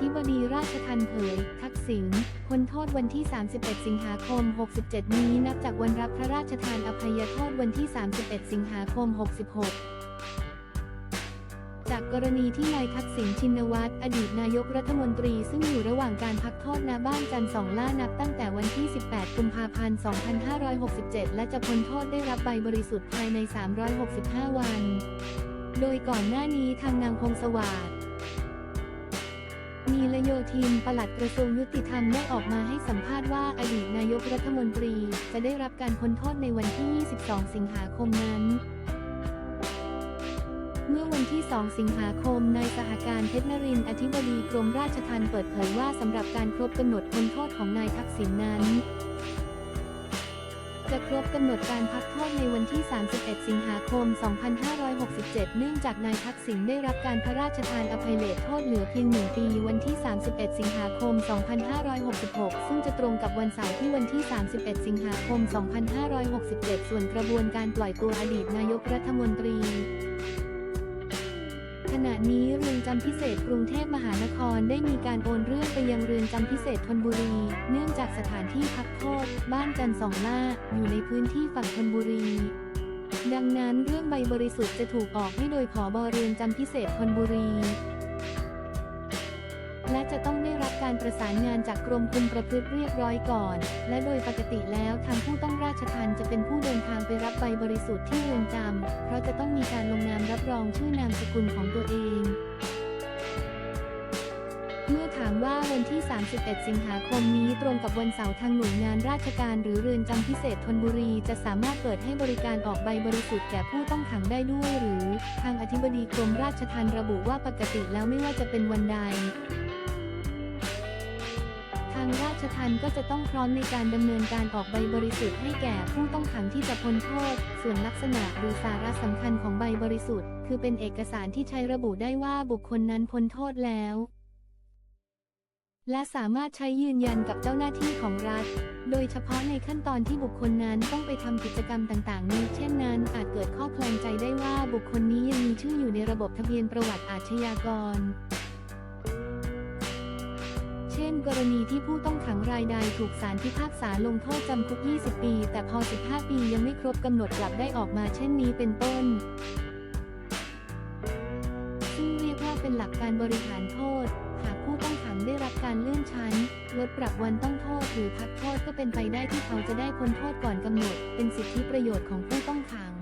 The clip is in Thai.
ธิบดีราชทัณฑ์เผย ทักษิณพ้นโทษวันที่ 31 สิงหาคม 67 นี้นับจากวันรับพระราชทานอภัยโทษวันที่ 31 สิงหาคม 66จากกรณีที่นายทักษิณชินวัตรอดีตนายกรัฐมนตรีซึ่งอยู่ระหว่างการพักโทษณบ้านจันทร์สองล่านับตั้งแต่วันที่ 18 กุมภาพันธ์ 2567 และจะพ้นโทษได้รับใบบริสุทธิ์ภายใน 365 วัน โดยก่อนหน้านี้ทางนางพงสวัสดิ์ มีละโยธินปลัดกระทรวงยุติธรรมได้ออกมาให้สัมภาษณ์ว่าอดีตนายกรัฐมนตรีจะได้รับการพ้นโทษในวันที่ 22 สิงหาคมนั้น เมื่อวันที่ 2 สิงหาคม นายสหการเพชรนรินอธิบดีกรมราชทัณฑ์เปิดเผยว่าสำหรับการครบกำหนดพ้นโทษของนายทักษิณนั้น กำหนดการพักโทษในวันที่ 31 สิงหาคม 2567 เนื่องจากนายทักษิณได้รับการพระราชทานอภัยเลทโทษเหลือเพียงหนึ่งปี วันที่ 31 สิงหาคม 2566 ซึ่งจะตรงกับวันเสาร์ที่วันที่ 31 สิงหาคม 2567 ส่วนกระบวนการปล่อยตัวอดีตนายกรัฐมนตรี ณะนี้เรือนจำพิเศษกรุงเทพมหานครได้มีการโอนเรื่องไปยังเรือนจำพิเศษธนบุรี เนื่องจากสถานที่พักโทษ บ้านจันทร์สองล่า อยู่ในพื้นที่ฝั่งธนบุรี ดังนั้นเรื่องใบบริสุทธิ์จะถูกออกให้โดยผอบเรือนจำพิเศษธนบุรี ประสานงานจากกรมคุมประพฤติเรียบร้อยก่อน และโดยปกติแล้วทางผู้ต้องราชทัณฑ์จะเป็นผู้เดินทางไปรับใบบริสุทธิ์ที่เรือนจำ เพราะจะต้องมีการลงนามรับรองชื่อนามสกุลของตัวเองเมื่อถามว่าวันที่ 31 สิงหาคมนี้ตรงกับวันเสาร์ทางหน่วยงานราชการหรือเรือนจำพิเศษธนบุรี จะสามารถเปิดให้บริการออกใบบริสุทธิ์แก่ผู้ต้องขังได้ด้วยหรือ ทางอธิบดีกรมราชทัณฑ์ระบุว่าปกติแล้วไม่ว่าจะเป็นวันใด ชทัณฑ์ก็จะต้องพร้อมในการดำเนินการออกใบบริสุทธิ์ให้แก่ผู้ต้องขังที่จะพ้นโทษ ส่วนลักษณะหรือสาระสำคัญของใบบริสุทธิ์ คือเป็นเอกสารที่ใช้ระบุได้ว่าบุคคลนั้นพ้นโทษแล้ว และสามารถใช้ยืนยันกับเจ้าหน้าที่ของรัฐ โดยเฉพาะในขั้นตอนที่บุคคลนั้นต้องไปทำกิจกรรมต่างๆ นี้ เช่นนั้น อาจเกิดข้อแคลงใจได้ว่าบุคคลนี้ยังมีชื่ออยู่ในระบบทะเบียนประวัติอาชญากร เช่น กรณีที่ผู้ต้องขังรายใดถูกศาลพิพากษาลงโทษจำคุก 20 ปี แต่พอ 15 ปียังไม่ครบกำหนดกลับได้ออกมาเช่นนี้เป็นต้น ซึ่งเรียกว่าเป็นหลักการบริหารโทษ หากผู้ต้องขังได้รับการเลื่อนชั้น ลดปรับวันต้องโทษหรือพักโทษก็เป็นไปได้ที่เขาจะได้พ้นโทษก่อนกำหนด เป็นสิทธิประโยชน์ของผู้ต้องขัง